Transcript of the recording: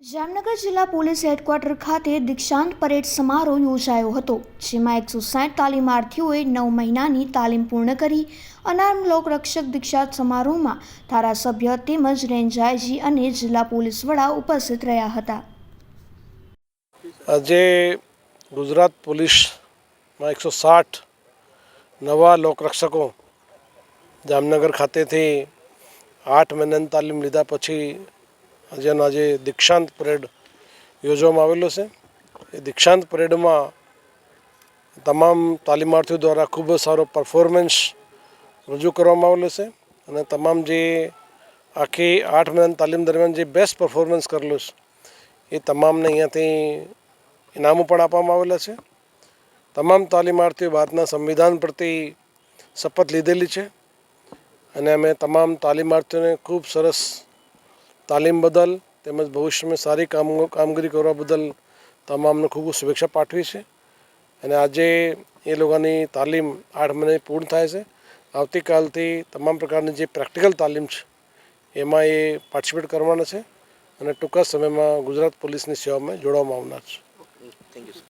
જામનગર જિલ્લા police headquarter ખાતે દીક્ષાંત પરેડ સમારોહ યોજાયો હતો, જેમાં એકસો સાઠ તાલીમાર્થીઓએ નવ મહિનાની તાલીમ પૂર્ણ કરી અનામ લોકરક્ષક દીક્ષાંત સમારોહમાં ધારાસભ્ય તેમજ રેન્જાયજી અને જિલ્લા પોલીસ વડા ઉપસ્થિત રહ્યા હતા. આજે ગુજરાત પોલીસમાં એકસો સાઠ નવા લોકરક્ષકો જામનગર ખાતેથી આઠ મહિનાની તાલીમ લીધા પછી જેનો આજે દીક્ષાંત પરેડ યોજવામાં આવેલો છે. એ દીક્ષાંત પરેડમાં તમામ તાલીમાર્થીઓ દ્વારા ખૂબ સારો પરફોર્મન્સ રજૂ કરવામાં આવેલો છે અને તમામ જે આખી આઠ મહિનાની તાલીમ દરમિયાન જે બેસ્ટ પરફોર્મન્સ કરેલું છે, એ તમામને અહીંયાથી ઇનામો પણ આપવામાં આવેલા છે. તમામ તાલીમાર્થીઓ ભારતના સંવિધાન પ્રતિ શપથ લીધેલી છે અને અમે તમામ તાલીમાર્થીઓને ખૂબ સરસ તાલીમ બદલ તેમજ ભવિષ્યમાં સારી કામ કામગીરી કરવા બદલ તમામને ખૂબ શુભેચ્છા પાઠવી છે. અને આજે એ લોકોની તાલીમ આઠ મહિને પૂર્ણ થાય છે. આવતીકાલથી તમામ પ્રકારની જે પ્રેક્ટિકલ તાલીમ છે, એમાં એ પાર્ટિસિપેટ કરવાના છે અને ટૂંકા સમયમાં ગુજરાત પોલીસની સેવામાં જોડવામાં આવનાર છે.